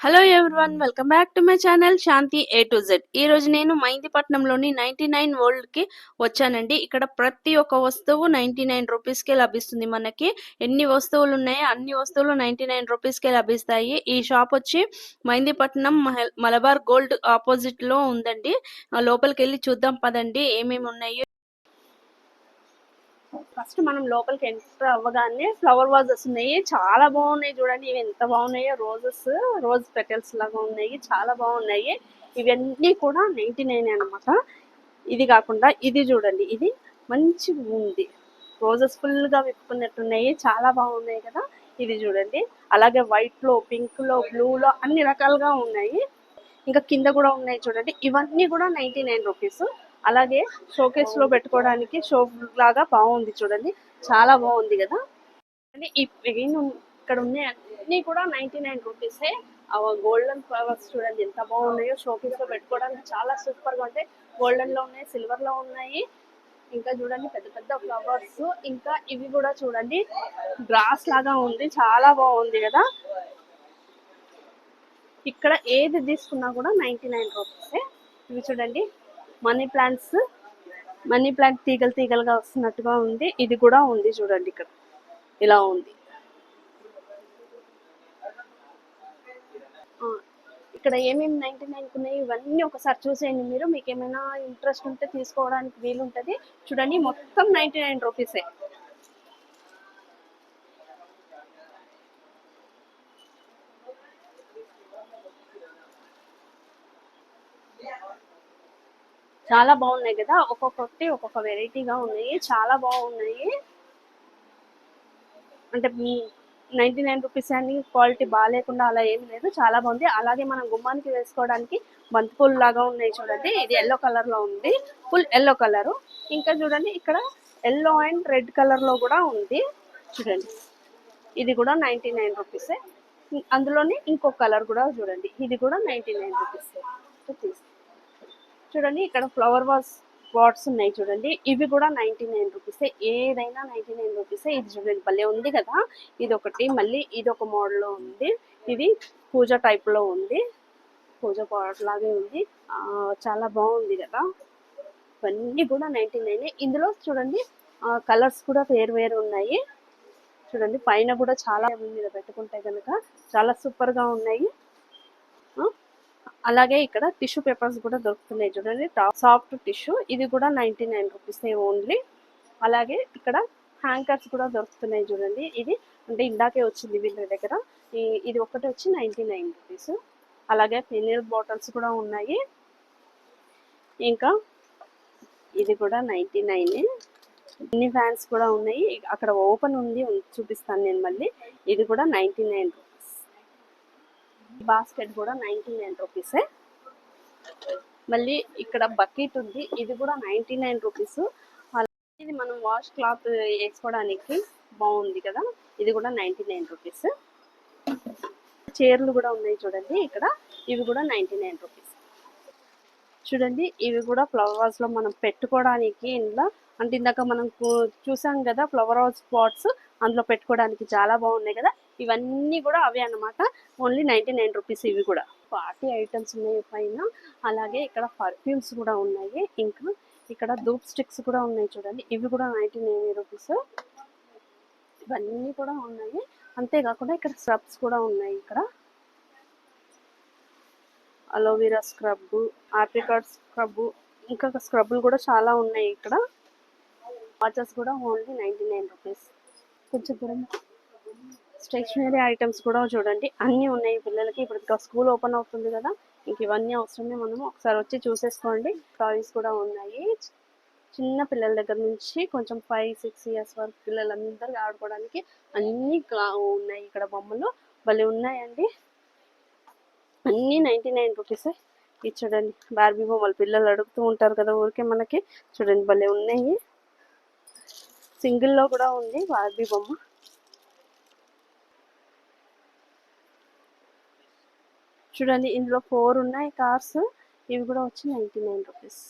Hello everyone welcome back to my channel Shanti A to Z ఈ రోజు నేను మైందిపట్నంలోని ninety nine వరల్డ్కి వచ్చానండి. ఇక్కడ ప్రతి ఒక్క వస్తువు నైన్టీ నైన్ రూపీస్కి లభిస్తుంది మనకి. ఎన్ని వస్తువులు ఉన్నాయో అన్ని వస్తువులు నైన్టీ నైన్ రూపీస్కి లభిస్తాయి. ఈ షాప్ వచ్చి మైందిపట్నం మలబార్ గోల్డ్ ఆపోజిట్లో ఉందండి. లోపలికి వెళ్ళి చూద్దాం పదండి ఏమేమి ఉన్నాయో. ఫస్ట్ మనం లోపలికి ఎంటర్ అవ్వగానే ఫ్లవర్ వాజెస్ ఉన్నాయి. చాలా బాగున్నాయి చూడండి. ఇవి ఎంత బాగున్నాయో రోజెస్ రోజ్ పెటల్స్ లాగా ఉన్నాయి. చాలా బాగున్నాయి. ఇవన్నీ కూడా నైన్టీ నైన్ అనమాట ఇది కాకుండా ఇది చూడండి. ఇది మంచి ఉంది. రోజెస్ ఫుల్గా విప్పుకున్నట్టున్నాయి. చాలా బాగున్నాయి కదా. ఇది చూడండి. అలాగే వైట్లో పింక్లో బ్లూ లో అన్ని రకాలుగా ఉన్నాయి. ఇంకా కింద కూడా ఉన్నాయి చూడండి. ఇవన్నీ కూడా నైన్టీ నైన్ రూపీస్. అలాగే షోకేస్లో పెట్టుకోవడానికి షో లాగా బాగుంది చూడండి. చాలా బాగుంది కదా. అంటే ఈ పెయిన్ ఇక్కడ ఉన్నాయి అన్ని కూడా నైన్టీ నైన్ రూపీసే గోల్డెన్ ఫ్లవర్స్ చూడండి ఎంత బాగున్నాయో షోకేస్లో పెట్టుకోవడానికి చాలా సూపర్గా ఉంటాయి. గోల్డెన్లో ఉన్నాయి సిల్వర్లో ఉన్నాయి. ఇంకా చూడండి పెద్ద పెద్ద ఫ్లవర్స్ ఇంకా ఇవి కూడా చూడండి. గ్రాస్ లాగా ఉంది చాలా బాగుంది కదా. ఇక్కడ ఏది తీసుకున్నా కూడా నైన్టీ నైన్ రూపీసే ఇవి చూడండి. మనీ ప్లాంట్స్ మనీ ప్లాంట్ తీగలు తీగలుగా వస్తున్నట్టుగా ఉంది. ఇది కూడా ఉంది చూడండి ఇక్కడ. ఇలా ఉంది. ఆ, ఇక్కడ ఏమేమి నైన్టీ నైన్ ఉన్నాయి? ఇవన్నీ ఒకసారి చూసేయండి మీరు. మీకు ఏమైనా ఇంట్రెస్ట్ ఉంటే తీసుకోవడానికి వీలుంటది. చూడండి మొత్తం నైన్టీ నైన్ రూపీసే. చాలా బాగున్నాయి కదా. ఒక్కొక్కటి ఒక్కొక్క వెరైటీగా ఉన్నాయి. చాలా బాగున్నాయి. అంటే నైన్టీ నైన్ రూపీస్ అని క్వాలిటీ బాగాలేకుండా అలా ఏమి లేదు. చాలా బాగుంది. అలాగే మనం గుమ్మానికి వేసుకోవడానికి బంతిపూలు లాగా ఉన్నాయి చూడండి. ఇది ఎల్లో కలర్లో ఉంది. Full yellow colour. ఇంకా చూడండి ఇక్కడ ఎల్లో అండ్ రెడ్ కలర్లో కూడా ఉంది. చూడండి. ఇది కూడా నైన్టీ నైన్ రూపీసే. అందులోనే ఇంకో కలర్ కూడా చూడండి. ఇది కూడా నైంటీ నైన్ రూపీస్. చూడండి ఇక్కడ ఫ్లవర్ వాస్ పాట్స్ ఉన్నాయి చూడండి. ఇవి కూడా నైన్టీ నైన్ రూపీస్ ఏదైనా నైన్టీ నైన్ రూపీస్ ఇది చూడండి భలే ఉంది కదా. ఇది ఒకటి మళ్ళీ ఇది ఒక మోడల్లో ఉంది. ఇది పూజ టైప్లో ఉంది. పూజ పాట్ లాగే ఉంది. చాలా బాగుంది కదా. ఇవన్నీ కూడా నైన్టీ నైన్ ఇందులో చూడండి కలర్స్ కూడా వేరు వేరు ఉన్నాయి. చూడండి పైన కూడా చాలా మీద పెట్టుకుంటే కనుక చాలా సూపర్గా ఉన్నాయి. అలాగే ఇక్కడ టిష్యూ పేపర్స్ కూడా దొరుకుతున్నాయి చూడండి. సాఫ్ట్ టిష్యూ ఇది కూడా నైన్టీ నైన్ రూపీస్ ఓన్లీ అలాగే ఇక్కడ హ్యాంకర్స్ కూడా దొరుకుతున్నాయి చూడండి. ఇది అంటే ఇందాకే వచ్చింది వీళ్ళ దగ్గర. ఇది ఒకటి వచ్చి నైన్టీ నైన్ రూపీస్ అలాగే ఫెనిల్ బాటిల్స్ కూడా ఉన్నాయి. ఇంకా ఇది కూడా నైంటీ నైన్ ఇన్ని ఫ్యాన్స్ కూడా ఉన్నాయి. అక్కడ ఓపెన్ ఉంది చూపిస్తాను నేను మళ్ళీ. ఇది కూడా నైంటీ నైన్ రూపీస్ బాస్కెట్ కూడా నైన్టీ నైన్ రూపీసే. మళ్ళీ ఇక్కడ బకెట్ ఉంది. ఇది కూడా నైన్టీ నైన్ రూపీస్. ఇది మనం వాష్ క్లాత్ వేసుకోవడానికి బాగుంది కదా. ఇది కూడా నైన్టీ నైన్ రూపీస్. చీరలు కూడా ఉన్నాయి చూడండి ఇక్కడ. ఇవి కూడా నైన్టీ నైన్ రూపీస్. చూడండి ఇవి కూడా ఫ్లవర్ వాజ్లో మనం పెట్టుకోవడానికి ఇందులో అంటే ఇందాక మనం చూసాం కదా ఫ్లవర్ వాజ్ పాట్స్ అందులో పెట్టుకోవడానికి చాలా బాగున్నాయి కదా. ఇవన్నీ కూడా అవే అన్నమాట. ఓన్లీ నైన్టీ నైన్ రూపీస్ ఇవి కూడా. పార్టీ ఐటమ్స్ ఉన్నాయి పైన. అలాగే ఇక్కడ పర్ఫ్యూమ్స్ కూడా ఉన్నాయి. ఇంకా ఇక్కడ ధూప్ స్టిక్స్ కూడా ఉన్నాయి చూడండి. ఇవి కూడా నైంటీ నైన్ రూపీస్ ఇవన్నీ కూడా ఉన్నాయి. అంతేకాకుండా ఇక్కడ స్క్రబ్స్ కూడా ఉన్నాయి ఇక్కడ. అలోవెరా స్క్రబ్ ఆప్రికాట్ స్క్రబ్ ఇంకా స్క్రబ్లు కూడా చాలా ఉన్నాయి ఇక్కడ. వాచెస్ కూడా ఓన్లీ నైంటీ నైన్ రూపీస్ కొంచెం దూరం స్టేషనరీ ఐటమ్స్ కూడా చూడండి. అన్నీ ఉన్నాయి పిల్లలకి. ఇప్పుడు స్కూల్ ఓపెన్ అవుతుంది కదా. ఇంక ఇవన్నీ అవసరమే. మనము ఒకసారి వచ్చి చూసేసుకోండి. టాయ్స్ కూడా ఉన్నాయి. చిన్న పిల్లల దగ్గర నుంచి కొంచెం ఫైవ్ సిక్స్ ఇయర్స్ వరకు పిల్లలందరికీ ఆడుకోవడానికి అన్నీ ఉన్నాయి ఇక్కడ బొమ్మలు. భలే ఉన్నాయండి. అన్నీ నైంటీ నైన్ రూపీసే ఇది చూడండి. బార్బీ బొమ్మలు. పిల్లలు అడుగుతూ ఉంటారు కదా ఊరికే మనకి. చూడండి భలే ఉన్నాయి. సింగిల్లో కూడా ఉంది బార్బీ బొమ్మ. చూడండి ఇందులో ఫోర్ ఉన్నాయి కార్స్ ఇవి కూడా వచ్చి నైంటీ నైన్ రూపీస్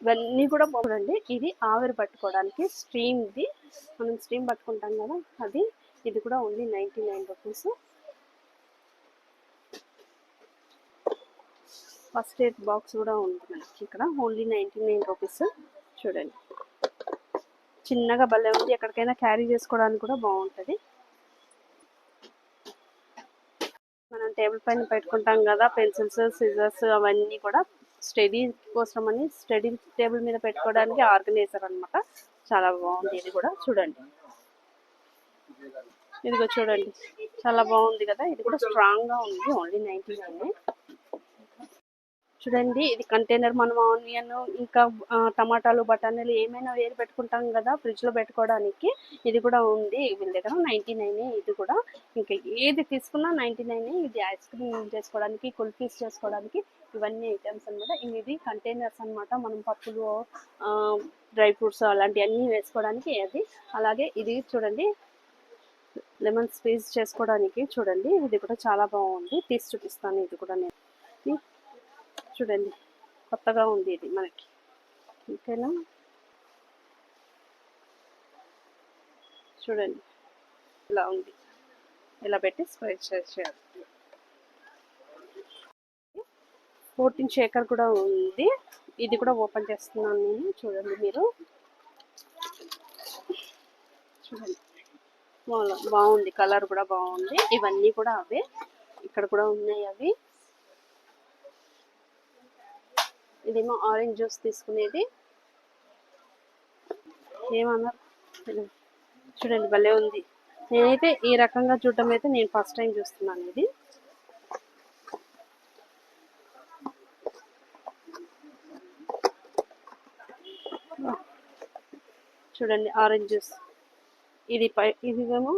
ఇవన్నీ కూడా చూడండి ఇది ఆవిరి పట్టుకోవడానికి స్టీమ్ది మనం స్ట్రీమ్ పట్టుకుంటాం కదా అది. ఇది కూడా only ninety nine rupees first aid box కూడా ఉంది మనకి ఇక్కడ. ఓన్లీ నైంటీ నైన్ రూపీస్ చూడండి. చిన్నగా భలే ఉంది. ఎక్కడికైనా క్యారీ చేసుకోవడానికి కూడా బాగుంటుంది. మనం టేబుల్ పైన పెట్టుకుంటాం కదా పెన్సిల్స్ సిజర్స్ అవన్నీ కూడా స్టడీ కోసం అని స్టడీ టేబుల్ మీద పెట్టుకోవడానికి ఆర్గనైజర్ అన్నమాట. చాలా బాగుంది. ఇది కూడా చూడండి. ఇదిగో చూడండి. చాలా బాగుంది కదా. ఇది కూడా స్ట్రాంగ్గా ఉంది. ఓన్లీ నైన్టీ నైన్ చూడండి ఇది కంటైనర్ మనం ఆనియన్ ఇంకా టమాటాలు బఠానీలు ఏమైనా వేరు పెట్టుకుంటాం కదా ఫ్రిడ్జ్లో పెట్టుకోవడానికి. ఇది కూడా ఉంది. వీళ్ళ దగ్గర నైన్టీ నైన్ ఇది కూడా. ఇంకా ఏది తీసుకున్నా నైన్టీ నైన్ ఇది ఐస్ క్రీమ్ చేసుకోవడానికి కుల్ఫీస్ చేసుకోవడానికి ఇవన్నీ ఐటమ్స్ అన్నమాట. ఇది కంటైనర్స్ అన్నమాట. మనం పప్పులు డ్రై ఫ్రూట్స్ అలాంటివన్నీ వేసుకోవడానికి అది అలాగే ఇది చూడండి లెమన్ స్పీజ్ చేసుకోవడానికి చూడండి ఇది కూడా చాలా బాగుంది. తీసి చూపిస్తాను ఇది కూడా నేను. చూడండి. కొత్తగా ఉంది ఇది మనకి. ఓకేనా చూడండి. ఇలా ఉంది. ఇలా పెట్టి స్ప్రై చేయాలి. ఫోర్టీన్ షేకర్ కూడా ఉంది. ఇది కూడా ఓపెన్ చేస్తున్నాను నేను. చూడండి మీరు. చూడండి. బాగుంది. కలర్ కూడా బాగుంది. ఇవన్నీ కూడా అవే. ఇక్కడ కూడా ఉన్నాయి అవి. ఇదేమో ఆరెంజ్ జ్యూస్ తీసుకునేది. ఏమన్నారు? చూడండి భలే ఉంది. నేనైతే ఈ రకంగా చూడటం అయితే నేను ఫస్ట్ టైం చూస్తున్నాను ఇది. చూడండి ఆరెంజ్ జ్యూస్ ఇది పై ఇది ఏమో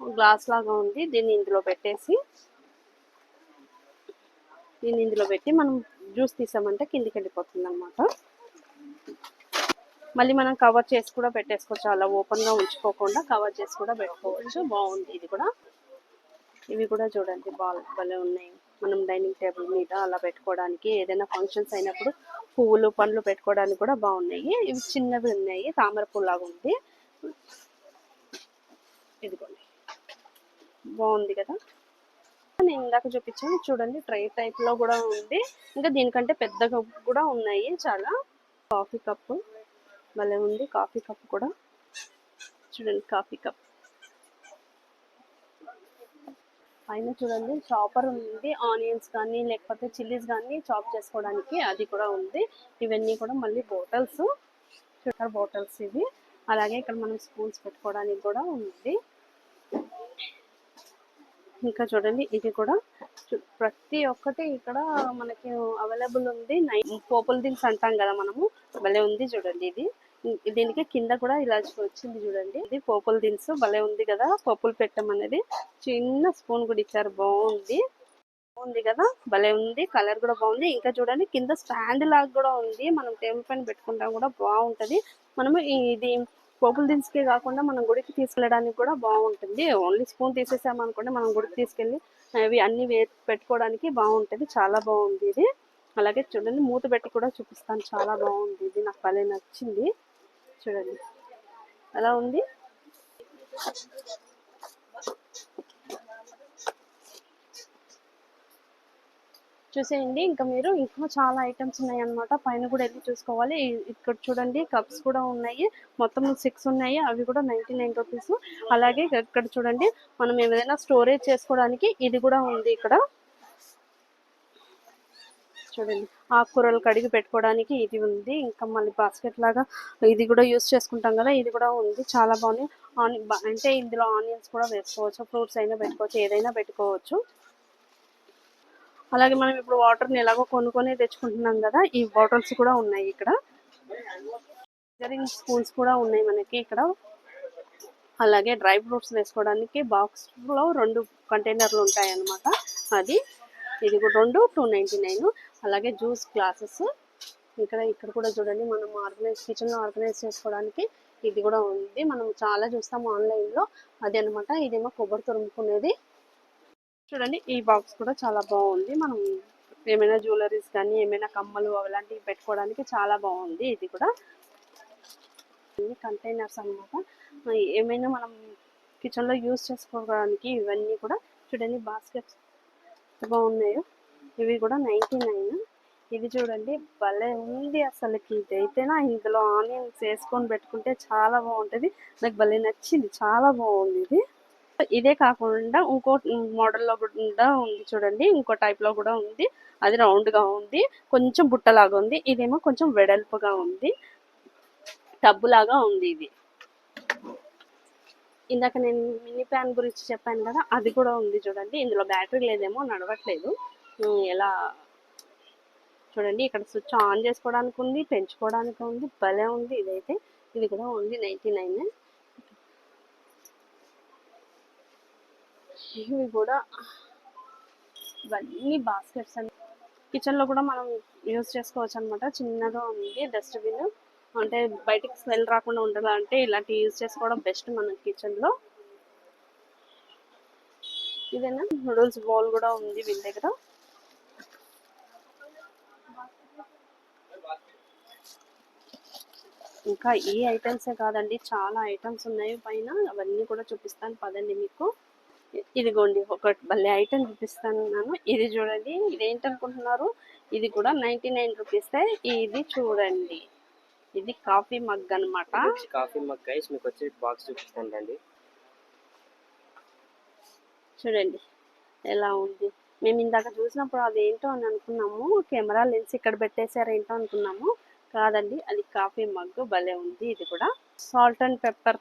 గ్లాస్ లాగా ఉంది దీన్ని ఇందులో పెట్టేసి దీన్ని ఇందులో పెట్టి మనం జ్యూస్ తీసామంటే కిందికి వెళ్ళిపోతుంది అనమాట మళ్ళీ మనం కవర్ చేసి కూడా పెట్టేసుకోవచ్చు. అలా ఓపెన్గా ఉంచుకోకుండా కవర్ చేసి కూడా పెట్టుకోవచ్చు. బాగుంది. ఇది కూడా. ఇవి కూడా చూడండి. బాల్ భలే ఉన్నాయి. మనం డైనింగ్ టేబుల్ మీద అలా పెట్టుకోవడానికి ఏదైనా ఫంక్షన్స్ అయినప్పుడు పువ్వులు పండ్లు పెట్టుకోవడానికి కూడా బాగున్నాయి. ఇవి చిన్నవి ఉన్నాయి. తామర పువ్వులాగా ఉంది. ఇదిగోండి. బాగుంది కదా? నేను ఇందాక చూపించాను చూడండి ట్రై టైప్లో కూడా ఉంది. ఇంకా దీనికంటే పెద్ద కప్పు కూడా ఉన్నాయి చాలా. కాఫీ కప్ భలే ఉంది కాఫీ కప్ కూడా. చూడండి కాఫీ కప్. పైన చూడండి చాపర్ ఉంది. ఆనియన్స్ కానీ లేకపోతే చిల్లీస్ కానీ చాప్ చేసుకోవడానికి అది కూడా ఉంది. ఇవన్నీ కూడా మళ్ళీ బాటిల్స్ షుగర్ బాటిల్స్ ఇవి. అలాగే ఇక్కడ మనం స్పూన్స్ పెట్టుకోవడానికి కూడా ఉంది. ఇంకా చూడండి ఇది కూడా చు- ప్రతి ఒక్కటి ఇక్కడ మనకి అవైలబుల్ ఉంది. నైన్ పోపుల దిన్స్ అంటాం కదా మనము భలే ఉంది చూడండి ఇది. దీనికి కింద కూడా ఇలా వచ్చింది చూడండి. ఇది పోపుల దిన్స్ భలే ఉంది కదా పోపులు పెట్టం అనేది. చిన్న స్పూన్ కూడా ఇచ్చారు బాగుంది. బాగుంది కదా భలే ఉంది కలర్ కూడా బాగుంది. ఇంకా చూడండి కింద స్టాండ్ లాగా కూడా ఉంది. మనం టేబుల్ పైన పెట్టుకుంటాం కూడా బాగుంటది. మనము ఇది పోపుల దినుసుకే కాకుండా మనం గుడికి తీసుకెళ్ళడానికి కూడా బాగుంటుంది. ఓన్లీ స్పూన్ తీసేసాం అనుకోండి మనం గుడికి తీసుకెళ్ళి అవి అన్నీ వే పెట్టుకోవడానికి బాగుంటుంది. చాలా బాగుంది ఇది. అలాగే చూడండి మూత పెట్టి కూడా చూపిస్తాను. చాలా బాగుంది ఇది. నాకు భలే నచ్చింది. చూడండి. ఎలా ఉంది? చూసేయండి. ఇంకా మీరు ఇంకా చాలా ఐటమ్స్ ఉన్నాయి అన్నమాట పైన కూడా వెళ్ళి చూసుకోవాలి. ఇక్కడ చూడండి కప్స్ కూడా ఉన్నాయి. మొత్తం సిక్స్ ఉన్నాయి. అవి కూడా నైన్టీ నైన్ రూపీస్ అలాగే ఇక్కడ చూడండి మనం ఏదైనా స్టోరేజ్ చేసుకోవడానికి ఇది కూడా ఉంది ఇక్కడ. చూడండి ఆకుకూరలు కడిగి పెట్టుకోవడానికి ఇది ఉంది. ఇంకా మళ్ళీ బాస్కెట్ లాగా ఇది కూడా యూస్ చేసుకుంటాం కదా ఇది కూడా ఉంది. చాలా బాగుంది ఆని అంటే ఇందులో ఆనియన్స్ కూడా వేసుకోవచ్చు ఫ్రూట్స్ అయినా పెట్టుకోవచ్చు ఏదైనా పెట్టుకోవచ్చు. అలాగే మనం ఇప్పుడు వాటర్ని ఎలాగో కొనుక్కొని తెచ్చుకుంటున్నాం కదా ఈ బాటిల్స్ కూడా ఉన్నాయి ఇక్కడ. మెజరింగ్ స్పూన్స్ కూడా ఉన్నాయి మనకి ఇక్కడ. అలాగే డ్రై ఫ్రూట్స్ వేసుకోవడానికి బాక్స్లో రెండు కంటైనర్లు ఉంటాయి అన్నమాట అది. ఇది కూడా రెండు టూ నైన్టీ నైన్ అలాగే జ్యూస్ గ్లాసెస్ ఇక్కడ ఇక్కడ కూడా చూడండి మనం ఆర్గనైజ్ కిచెన్లో ఆర్గనైజ్ చేసుకోవడానికి ఇది కూడా ఉంది. మనం చాలా చూస్తాం ఆన్లైన్లో. అది అనమాట ఇదేమో కొబ్బరి తురుముకునేది. చూడండి ఈ బాక్స్ కూడా చాలా బాగుంది. మనం ఏమైనా జ్యువెలరీస్ కానీ ఏమైనా కమ్మలు అలాంటివి పెట్టుకోవడానికి చాలా బాగుంది ఇది కూడా. కంటైనర్స్ అన్నమాట. ఏమైనా మనం కిచెన్లో యూస్ చేసుకోవడానికి ఇవన్నీ కూడా చూడండి బాస్కెట్స్ బాగున్నాయో. ఇవి కూడా నైంటీ నైన్ ఇది చూడండి భలే ఉంది అసలుకి. ఇదైతేనా ఇందులో ఆనియన్స్ వేసుకొని పెట్టుకుంటే చాలా బాగుంటుంది. నాకు భలే నచ్చింది చాలా బాగుంది ఇది. ఇదే కాకుండా ఇంకో మోడల్లో కూడా ఉంది చూడండి. ఇంకో టైప్లో లో కూడా ఉంది. అది రౌండ్గా ఉంది. కొంచెం బుట్టలాగా ఉంది. ఇదేమో కొంచెం వెడల్పుగా ఉంది. టబ్బు లాగా ఉంది ఇది. ఇందాక నేను మినీ ప్యాన్ గురించి చెప్పాను కదా అది కూడా ఉంది చూడండి. ఇందులో బ్యాటరీ లేదేమో నడవట్లేదు. ఎలా? చూడండి ఇక్కడ స్విచ్ ఆన్ చేసుకోవడానికి ఉంది పెంచుకోవడానికి ఉంది. భలే ఉంది ఇదైతే. ఇది కూడా ఉంది నైంటీ నైన్ ఇవి కూడా ఇవన్నీ బాస్కెట్స్ అండి. కిచెన్లో కూడా మనం యూజ్ చేసుకోవచ్చు అనమాట చిన్నగా ఉంది డస్ట్బిన్ అంటే బయటికి స్మెల్ రాకుండా ఉండాలంటే ఇలాంటి యూజ్ చేసుకోవడం బెస్ట్ మన కిచెన్లో ఇదేనా? నూడిల్స్ బౌల్ కూడా ఉంది వీళ్ళ దగ్గర. ఇంకా ఈ ఐటమ్సే కాదండి చాలా ఐటమ్స్ ఉన్నాయి. పైన అవన్నీ కూడా చూపిస్తాను పదండి మీకు. ఇదిగోండి ఒక భలే ఐటమ్ చూపిస్తాను నేను. ఇది చూడండి ఇది ఏంటనుకుంటున్నారు ఇది కూడా నైంటీ నైన్ రూపీసే ఇది చూడండి. ఇది కాఫీ మగ్ వచ్చి కాఫీ మగ్ గైస్ మీకు వచ్చి బాక్స్ చూపిస్తాను రండి చూడండి ఎలా ఉంది. మేము ఇందాక చూసినప్పుడు అది ఏంటో అని అనుకున్నాము. కెమెరా లెన్స్ ఇక్కడ పెట్టేశారు ఏంటో అనుకున్నాము. కాదండి అది కాఫీ మగ్ భలే ఉంది ఇది కూడా. సాల్ట్ అండ్ పెప్పర్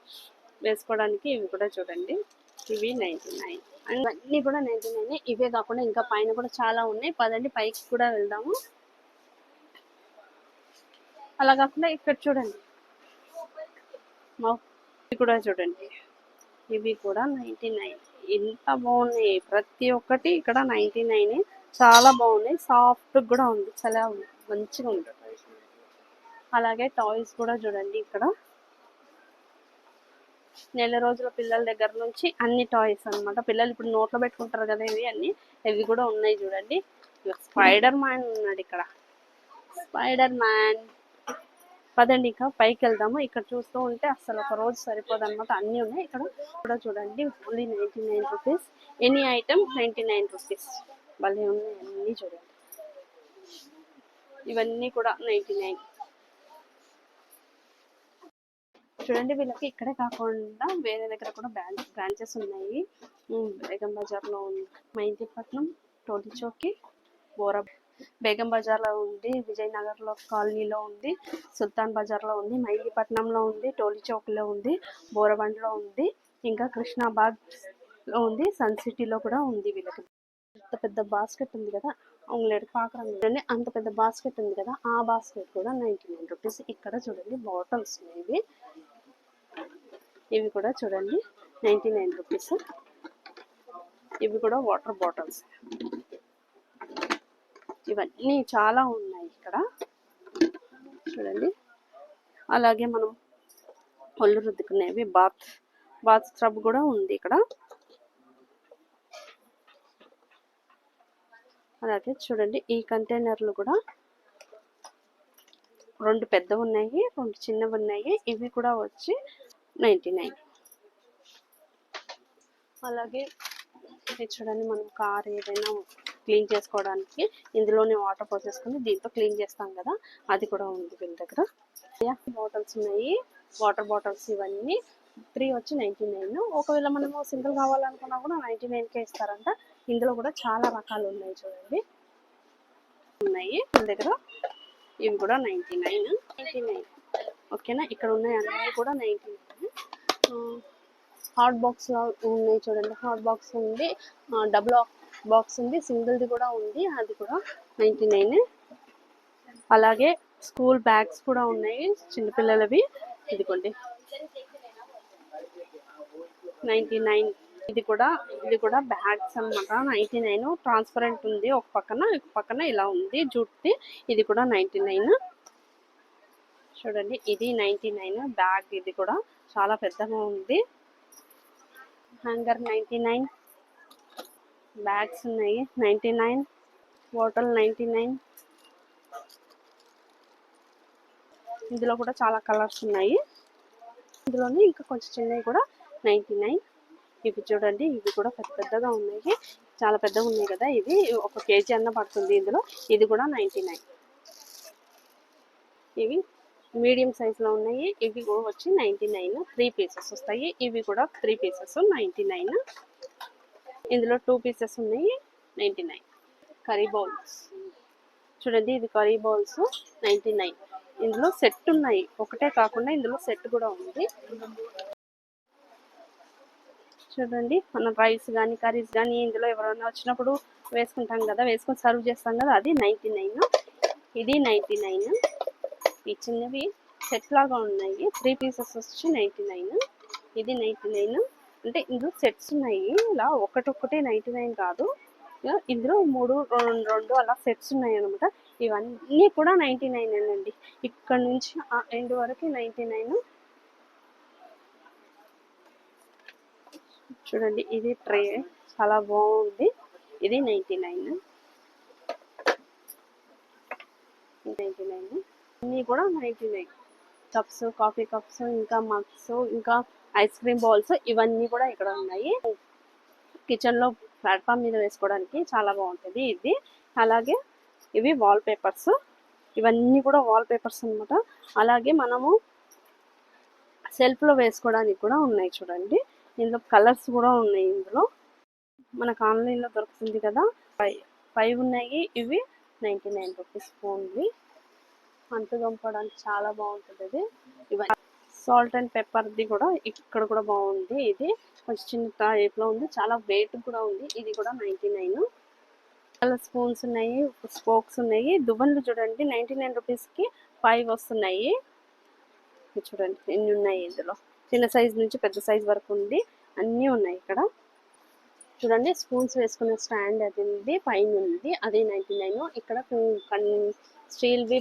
వేసుకోవడానికి ఇవి కూడా చూడండి. ఇవి నైంటీ నైన్. అండ్ అన్నీ కూడా నైంటీ నైన్ ఇవే కాకుండా ఇంకా పైన కూడా చాలా ఉన్నాయి. పదండి పైకి కూడా వెళ్దాము. అలా కాకుండా ఇక్కడ చూడండి. మౌ- కూడా చూడండి. ఇవి కూడా నైంటీ నైన్. ఎంత బాగున్నాయి. ప్రతి ఒక్కటి ఇక్కడ నైంటీ నైన్ చాలా బాగున్నాయి. సాఫ్ట్ కూడా ఉంది. చాలా మంచిగా ఉంది. అలాగే టాయ్స్ కూడా చూడండి ఇక్కడ. నెల రోజుల పిల్లల దగ్గర నుంచి అన్ని టాయ్స్ అన్నమాట. పిల్లలు ఇప్పుడు నోట్లో పెట్టుకుంటారు కదా ఇవి అన్ని ఇవి కూడా ఉన్నాయి చూడండి. స్పైడర్ మ్యాన్ ఉన్నాడు ఇక్కడ. Spider man. పదండి ఇంకా పైకి వెళ్దాము. ఇక్కడ చూస్తూ ఉంటే అసలు ఒక రోజు సరిపోదు అనమాట అన్నీ ఉన్నాయి. ఇక్కడ కూడా చూడండి only ninety nine rupees. Any item ninety nine rupees. భలే ఉన్నాయి అన్నీ చూడండి. ఇవన్నీ కూడా నైంటీ నైన్. చూడండి వీళ్ళకి ఇక్కడే కాకుండా వేరే దగ్గర కూడా బ్రాంచ్ బ్రాంచెస్ ఉన్నాయి. బేగం బజార్లో ఉంది. మైంతిపట్నం టోలీ చౌకి బోరా బేగం బజార్లో ఉంది విజయనగర్లో కాలనీలో ఉంది సుల్తాన్ బజార్లో ఉంది మైదీపట్నంలో ఉంది టోలీ చౌక్లో ఉంది బోరబండ్లో ఉంది ఇంకా కృష్ణాబాద్లో ఉంది సన్ సిటీలో కూడా ఉంది వీళ్ళకి. అంత పెద్ద బాస్కెట్ ఉంది కదా ఉంగలేడు పాకరం చూడండి అంత పెద్ద బాస్కెట్ ఉంది కదా ఆ బాస్కెట్ కూడా నైంటీ నైన్ రూపీస్. ఇక్కడ చూడండి బాటిల్స్ ఇవి ఇవి కూడా చూడండి. Ninety nine rupees. ఇవి కూడా వాటర్ బాటిల్స్. ఇవన్నీ చాలా ఉన్నాయి ఇక్కడ. చూడండి. అలాగే మనం ఒళ్ళు రుద్దుకునేవి బాత్ బాత్ స్క్రబ్ కూడా ఉంది ఇక్కడ. అలాగే చూడండి ఈ కంటైనర్లు కూడా రెండు పెద్ద ఉన్నాయి రెండు చిన్నవి ఉన్నాయి. ఇవి కూడా వచ్చి నైంటీ నైన్. అలాగే ఇది చూడండి మనం కార్ ఏదైనా క్లీన్ చేసుకోవడానికి ఇందులోనే వాటర్ పోసేసుకుని దీంతో క్లీన్ చేస్తాం కదా అది కూడా ఉంది వీళ్ళ దగ్గర. బాటిల్స్ ఉన్నాయి వాటర్ బాటిల్స్ ఇవన్నీ. త్రీ వచ్చి నైంటీ నైన్. ఒకవేళ మనము సింగిల్ కావాలనుకున్నా కూడా నైంటీ నైన్కే ఇస్తారంట. ఇందులో కూడా చాలా రకాలు ఉన్నాయి చూడండి. ఉన్నాయి వీళ్ళ దగ్గర. ఇవి కూడా నైంటీ నైన్. Ninety nine. ఓకేనా? ఇక్కడ ఉన్నాయి అన్నీ కూడా నైంటీ నైన్. హాట్ బాక్స్ ఉన్నాయి చూడండి. హాట్ బాక్స్ ఉంది. డబుల్ బాక్స్ ఉంది. సింగిల్ది కూడా ఉంది. అది కూడా నైంటీ నైన్. అలాగే స్కూల్ బ్యాగ్స్ కూడా ఉన్నాయి. చిన్నపిల్లలవి. ఇదిగోండి. Ninety nine. ఇది కూడా ఇది కూడా బ్యాగ్స్ అన్నమాట. Ninety nine. ట్రాన్స్పరెంట్ ఉంది. ఒక పక్కన ఒక పక్కన ఇలా ఉంది. జూట్ది. ఇది కూడా నైంటీ నైన్. చూడండి. ఇది నైంటీ నైన్ బ్యాగ్ ఇది కూడా. చాలా పెద్దగా ఉంది. హ్యాంగర్ నైంటీ నైన్ బ్యాగ్స్ ఉన్నాయి. Ninety nine bottle ninety nine ఇందులో కూడా చాలా కలర్స్ ఉన్నాయి. ఇందులోనే ఇంకా కొంచెం చిన్నవి కూడా నైంటీ నైన్ ఇవి చూడండి ఇవి కూడా పెద్ద పెద్దగా ఉన్నాయి. చాలా పెద్దగా ఉన్నాయి కదా ఇది ఒక కేజీ అన్న పడుతుంది ఇందులో. ఇది కూడా నైంటీ నైన్ ఇవి మీడియం సైజులో ఉన్నాయి. ఇవి కూడా వచ్చి నైంటీ నైన్. త్రీ పీసెస్ వస్తాయి. ఇవి కూడా త్రీ పీసెస్ నైంటీ నైన్. ఇందులో టూ పీసెస్ ఉన్నాయి. Ninety nine. Curry bowls. చూడండి ఇది కర్రీ బౌల్స్ నైంటీ నైన్. ఇందులో సెట్ ఉన్నాయి. ఒకటే కాకుండా ఇందులో సెట్ కూడా ఉంది. చూడండి మనం రైస్ కానీ కర్రీస్ కానీ ఇందులో ఎవరైనా వచ్చినప్పుడు వేసుకుంటాం కదా వేసుకొని సర్వ్ చేస్తాం కదా అది నైంటీ నైన్. ఇది నైంటీ నైన్. ఈ చిన్నవి సెట్ లాగా ఉన్నాయి. త్రీ పీసెస్ వచ్చి నైంటీ నైన్ ఇది నైంటీ నైన్ అంటే ఇందులో సెట్స్ ఉన్నాయి. ఇలా ఒకటొక్కటే నైంటీ నైన్ కాదు ఇందులో మూడు రెండు రెండు అలా సెట్స్ ఉన్నాయి అనమాట ఇవన్నీ కూడా నైంటీ నైన్ అండి. ఇక్కడ నుంచి ఆ ఎండ్ వరకు నైంటీ నైన్ చూడండి ఇది ట్రే చాలా బాగుంది. ఇది నైంటీ నైన్ నైంటీ నైన్ అన్నీ కూడా ninety nine cups coffee cups ఇంకా మగ్స్ ఇంకా ఐస్ క్రీమ్ బౌల్స్ ఇవన్నీ కూడా ఇక్కడ ఉన్నాయి. కిచెన్లో ప్లాట్ఫామ్ మీద వేసుకోవడానికి చాలా బాగుంటుంది ఇది. అలాగే ఇవి వాల్ పేపర్స్. ఇవన్నీ కూడా వాల్ పేపర్స్ అన్నమాట. అలాగే మనము సెల్ఫ్లో వేసుకోవడానికి కూడా ఉన్నాయి చూడండి. ఇందులో కలర్స్ కూడా ఉన్నాయి ఇందులో. మనకు ఆన్లైన్లో దొరుకుతుంది కదా. ఫైవ్ ఫైవ్ ఉన్నాయి ఇవి. నైంటీ నైన్ రూపీస్ ఫోన్వి అంటు గంపడానికి చాలా బాగుంటుంది ఇది. ఇవన్నీ సాల్ట్ అండ్ పెప్పర్ది కూడా ఇక్కడ కూడా బాగుంది ఇది. కొంచెం చిన్న టైప్లో ఉంది. చాలా వెయిట్ కూడా ఉంది. ఇది కూడా నైంటీ నైన్ చాలా స్పూన్స్ ఉన్నాయి స్పోక్స్ ఉన్నాయి. దువ్వన్లు చూడండి. నైంటీ నైన్కి ఫైవ్ వస్తున్నాయి. చూడండి. ఎన్ని ఉన్నాయి ఇందులో? చిన్న సైజ్ నుంచి పెద్ద సైజ్ వరకు ఉంది. అన్నీ ఉన్నాయి ఇక్కడ. చూడండి. స్పూన్స్ వేసుకునే స్టాండ్ అది ఉంది. పైన ఉంది. అది నైంటీ నైన్ ఇక్కడ స్టీల్వి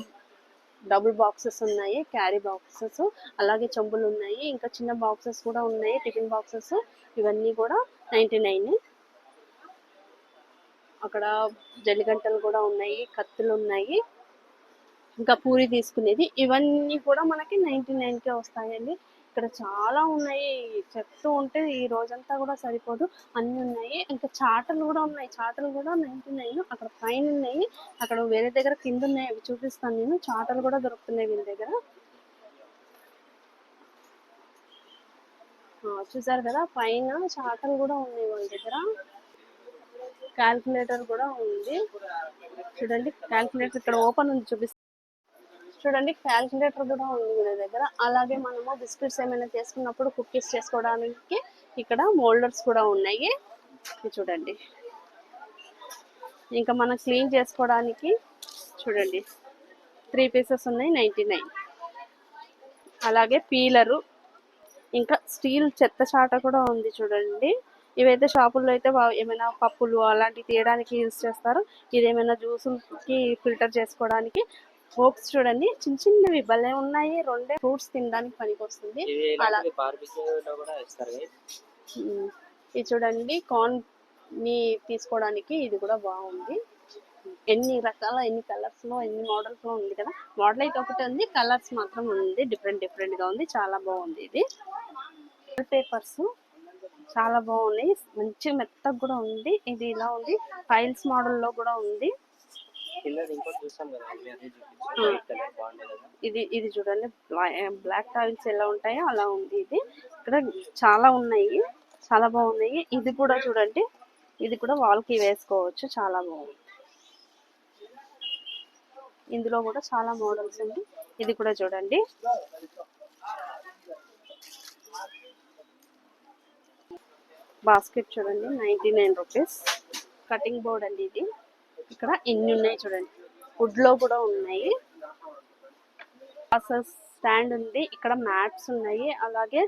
డబుల్ బాక్సెస్ ఉన్నాయి క్యారీ బాక్సెస్ అలాగే చెంబులు ఉన్నాయి ఇంకా చిన్న బాక్సెస్ కూడా ఉన్నాయి టిఫిన్ బాక్సెస్ ఇవన్నీ కూడా నైంటీ నైన్. అక్కడ జల్లిగంటలు కూడా ఉన్నాయి కత్తులు ఉన్నాయి. ఇంకా పూరి తీసుకునేది ఇవన్నీ కూడా మనకి నైంటీ నైన్కే వస్తాయండి. ఇక్కడ చాలా ఉన్నాయి. చెప్తూ ఉంటే ఈ రోజంతా కూడా సరిపోదు. అన్ని ఉన్నాయి. ఇంకా చాటలు కూడా ఉన్నాయి. చాటలు కూడా నైంటీ నైన్ అక్కడ పైన ఉన్నాయి. అక్కడ వేరే దగ్గర కింద ఉన్నాయి. అవి చూపిస్తాను నేను. చాటలు కూడా దొరుకుతున్నాయి వీళ్ళ దగ్గర. చూసారు కదా? పైన చాటలు కూడా ఉన్నాయి వాళ్ళ దగ్గర. క్యాల్కులేటర్ కూడా ఉంది. చూడండి. క్యాల్కులేటర్ ఇక్కడ ఓపెన్ ఉంది. చూపిస్తాను. చూడండి క్యాల్కులేటర్ కూడా ఉంది వీళ్ళ దగ్గర. అలాగే మనము బిస్కెట్స్ ఏమైనా చేసుకున్నప్పుడు కుకీస్ చేసుకోవడానికి ఇక్కడ మోల్డర్స్ కూడా ఉన్నాయి. చూడండి. ఇంకా మనం క్లీన్ చేసుకోవడానికి చూడండి త్రీ పీసెస్ ఉన్నాయి నైంటీ నైన్ అలాగే పీలరు ఇంకా స్టీల్ చెత్త చాట కూడా ఉంది చూడండి. ఇవైతే షాపుల్లో అయితే ఏమైనా పప్పులు అలాంటివి తీయడానికి యూజ్ చేస్తారు. ఇది ఏమైనా జ్యూసులకి ఫిల్టర్ చేసుకోవడానికి ఫోక్స్ చూడండి. చిన్న చిన్నవి భలే ఉన్నాయి. రెండే ఫ్రూట్స్ తినడానికి అలా. guys. ఉమ్, ఇది చూడండి. కార్న్ని తీసుకోవడానికి ఇది కూడా బాగుంది. ఎన్ని రకాల ఎన్ని కలర్స్లో ఎన్ని మోడల్స్లో ఉంది కదా. మోడల్ అయితే ఒకటి ఉంది. కలర్స్ మాత్రం ఉంది. డిఫరెంట్ డిఫరెంట్గా ఉంది. చాలా బాగుంది ఇది. పేపర్స్ చాలా బాగున్నాయి. మంచి మెత్తగా కూడా ఉంది. ఇది ఇలా ఉంది. ఫైల్స్ మోడల్లో కూడా ఉంది కింద ఇంకోటి చూస్తాం కదా ఇది ఇది చూడండి బ్లాక్ టైల్స్ ఎలా ఉంటాయో అలా ఉంది ఇది. ఇక్కడ చాలా ఉన్నాయి చాలా బాగున్నాయి. ఇది కూడా చూడండి ఇది కూడా వాల్కి వేసుకోవచ్చు చాలా బాగుంది. ఇందులో కూడా చాలా మోడల్స్ ఉంది. ఇది కూడా చూడండి. బాస్కెట్ చూడండి ninety nine rupees cutting board అండి ఇది. ఇక్కడ ఎన్ని ఉన్నాయి చూడండి. వుడ్లో కూడా ఉన్నాయి. స్టాండ్ ఉంది. ఇక్కడ మ్యాట్స్ ఉన్నాయి. అలాగే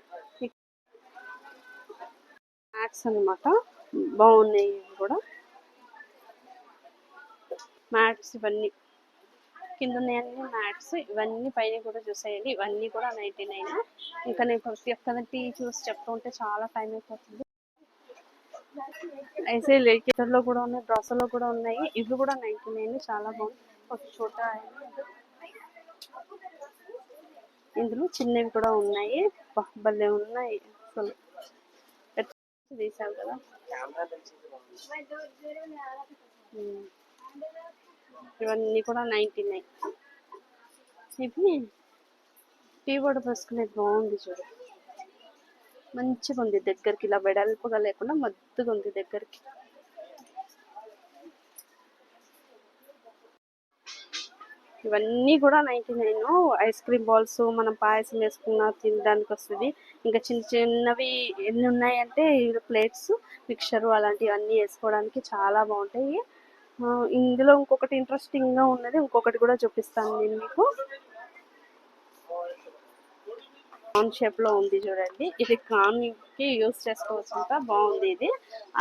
మ్యాట్స్ అన్నమాట. బాగున్నాయి కూడా. మ్యాట్స్ ఇవన్నీ. కింద ఉన్నాయన్ని మ్యాట్స్. ఇవన్నీ పైన కూడా చూసేయండి. ఇవన్నీ కూడా నైన్టీ నైన్. ఇంకా నేను ప్రతి ఒక్కటి చూసి చెప్తూ ఉంటే చాలా టైం అయిపోతుంది. ఐసే లేకేటర్లో కూడా ఉన్నాయి డ్రాసర్లో కూడా ఉన్నాయి. ఇవి కూడా నైన్టీ నైన్ చాలా బాగుంది. ఒక చోట ఇందులో చిన్నవి కూడా ఉన్నాయి. భలే ఉన్నాయి అసలు. తీసావు కదా. ఇవన్నీ కూడా నైన్టీ నైన్. ఇవి కీబోర్డ్ పసుకునేది బాగుంది చూడు. మంచిగా ఉంది దగ్గరికి ఇలా వెడల్పుగా లేకుండా మద్దుగా ఉంది దగ్గరికి. ఇవన్నీ కూడా ninety nine ice cream balls మనం పాయసం వేసుకున్న తినడానికి వస్తుంది. ఇంకా చిన్న చిన్నవి ఎన్ని ఉన్నాయంటే ప్లేట్స్ మిక్చర్ అలాంటివన్నీ వేసుకోవడానికి చాలా బాగుంటాయి. ఇందులో ఇంకొకటి ఇంట్రెస్టింగ్గా ఉన్నది ఇంకొకటి కూడా చూపిస్తాను నేను మీకు. కాన్ షేప్లో ఉంది చూడండి. ఇది కి యూస్ చేసుకోవచ్చు అంట బాగుంది ఇది.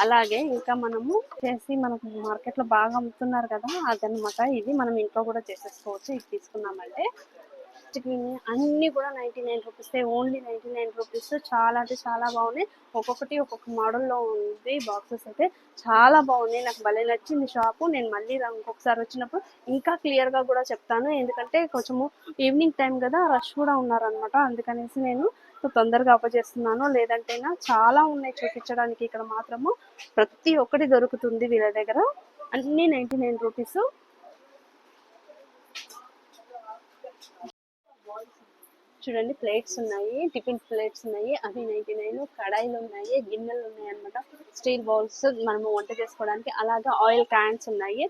అలాగే ఇంకా మనము చేసి మనకు మార్కెట్లో బాగా అమ్ముతున్నారు కదా అదనమాట. ఇది మనం ఇంట్లో కూడా చేసేసుకోవచ్చు ఇది తీసుకున్నామంటే ఇవి అన్నీ కూడా ninety nine rupees only ninety nine rupees. చాలా అంటే చాలా బాగున్నాయి. ఒక్కొక్కటి ఒక్కొక్క మోడల్లో ఉంది బాక్సెస్ అయితే చాలా బాగున్నాయి. నాకు భలే నచ్చింది షాపు. నేను మళ్ళీ ఇంకొకసారి వచ్చినప్పుడు ఇంకా క్లియర్గా కూడా చెప్తాను. ఎందుకంటే కొంచెము ఈవినింగ్ టైం కదా రష్ కూడా ఉన్నారనమాట అందుకనేసి నేను తొందరగా అప్పచేస్తున్నాను లేదంటేనా చాలా ఉన్నాయి చూపించడానికి. ఇక్కడ మాత్రము ప్రతి ఒక్కటి దొరుకుతుంది వీళ్ళ దగ్గర. అన్ని నైన్టీ నైన్ రూపీస్. చూడండి ప్లేట్స్ ఉన్నాయి టిఫిన్ ప్లేట్స్ ఉన్నాయి అవి నైన్టీ నైన్ కడాయిలు ఉన్నాయి గిన్నెలు ఉన్నాయి అన్నమాట. స్టీల్ బౌల్స్ మనము వంట చేసుకోవడానికి. అలాగే ఆయిల్ క్యాన్స్ ఉన్నాయి.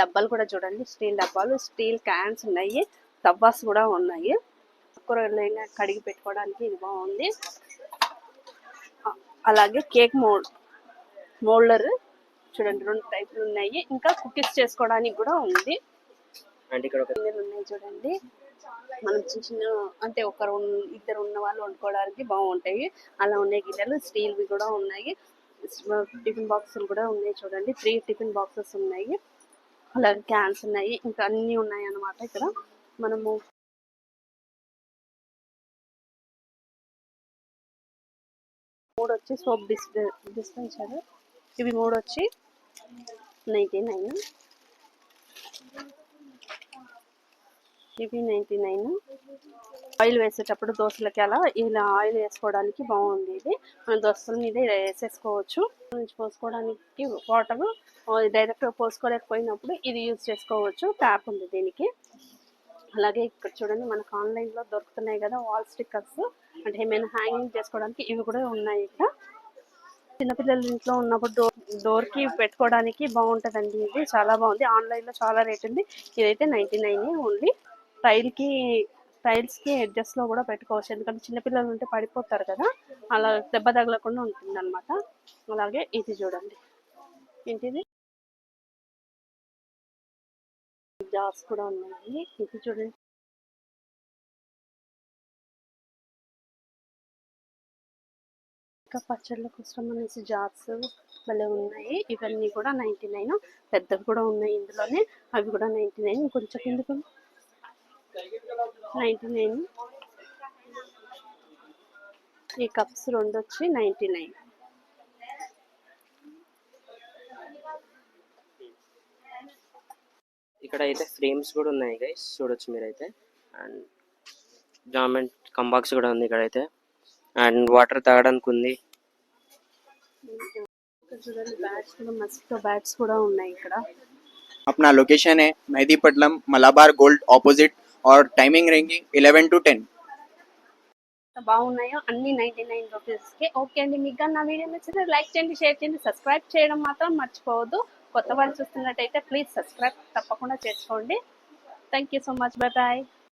డబ్బాలు కూడా చూడండి స్టీల్ డబ్బాలు స్టీల్ క్యాన్స్ ఉన్నాయి. తవ్వాస్ కూడా ఉన్నాయి. కూరగాయలు కడిగి పెట్టుకోవడానికి ఇది బాగుంది. అలాగే కేక్ మోల్డ్ మోల్డర్ చూడండి రెండు టైపులు ఉన్నాయి. ఇంకా కుకీస్ చేసుకోవడానికి కూడా ఉంది. అంటే ఇక్కడ ఒక ఉన్నాయి చూడండి. మనం చిన్న చిన్న అంటే ఒకరు ఇద్దరు ఉన్న వాళ్ళు వండుకోవడానికి బాగుంటాయి. అలా ఉన్నాయి గిన్నెలు స్టీల్వి కూడా ఉన్నాయి. టిఫిన్ బాక్సులు కూడా ఉన్నాయి చూడండి. త్రీ టిఫిన్ బాక్సెస్ ఉన్నాయి. అలాగే క్యాన్స్ ఉన్నాయి. ఇంకా అన్ని ఉన్నాయి అన్నమాట ఇక్కడ. మనము మూడు వచ్చి సోప్ డిస్ డిస్పెన్సర్. ఇవి మూడు వచ్చి నైంటీ నైన్. ఇవి నైంటీ నైన్. ఆయిల్ వేసేటప్పుడు దోశలకి అలా ఇలా ఆయిల్ వేసుకోవడానికి బాగుంది ఇది. మన దోశల మీద ఇలా వేసేసుకోవచ్చు. నుంచి పోసుకోవడానికి వాటర్ డైరెక్ట్ పోసుకోలేకపోయినప్పుడు ఇది యూజ్ చేసుకోవచ్చు. ట్యాప్ ఉంది దీనికి. అలాగే ఇక్కడ చూడండి మనకు ఆన్లైన్లో దొరుకుతున్నాయి కదా వాల్ స్టిక్కర్స్ అంటే ఏమైనా హ్యాంగింగ్ చేసుకోవడానికి ఇవి కూడా ఉన్నాయి ఇక్కడ. చిన్నపిల్లలు ఇంట్లో ఉన్నప్పుడు డోర్ డోర్కి పెట్టుకోవడానికి బాగుంటుందండి ఇది. చాలా బాగుంది. ఆన్లైన్లో చాలా రేట్ ఉంది. ఇదైతే నైన్టీ నైన్ ఓన్లీ టైల్కి టైల్స్కి ఎడ్జెస్లో కూడా పెట్టుకోవచ్చు. ఎందుకంటే చిన్నపిల్లలు ఉంటే పడిపోతారు కదా. అలా దెబ్బ తగలకుండా ఉంటుంది అనమాట అలాగే ఇది చూడండి. ఏంటిది? జార్స్ కూడా ఉన్నాయి. ఇది చూడండి. ఇంకా పచ్చళ్ళ కోసం అనేసి జార్స్ భలే ఉన్నాయి. ఇవన్నీ కూడా నైంటీ నైన్. పెద్దవి కూడా ఉన్నాయి ఇందులోనే. అవి కూడా నైంటీ నైన్. కొంచెం ఎందుకు? నైంటీ నైన్ ఈ కప్స్ రెండు వచ్చి నైంటీ నైన్ ఇక్కడ అయితే ఫ్రేమ్స్ కూడా ఉన్నాయి గైస్ చూడొచ్చు మీరైతే అండ్ జామెంట్ కంబాక్స్ కూడా ఉంది ఇక్కడైతే అండ్ వాటర్ తాగడానికి ఉంది ఇక్కడ చూడండి బ్యాట్స్ కూడా మస్కిటో బ్యాట్స్ కూడా ఉన్నాయి ఇక్కడ अपना लोकेशन है मेहदीपट्टनम मलाबार गोल्ड ऑपोजिट और टाइमिंग रहेंगी 11 टू 10 ఎంత బాగున్నాయో అన్ని నైన్టీ నైన్ రూపీస్కి ఓకే అండి మీకు కానీ నా వీడియో నచ్చితే లైక్ చేయండి షేర్ చేయండి సబ్స్క్రైబ్ చేయడం మాత్రం మర్చిపోవద్దు కొత్త వాళ్ళు చూస్తున్నట్టయితే ప్లీజ్ సబ్స్క్రైబ్ తప్పకుండా చేసుకోండి thank you so much bye bye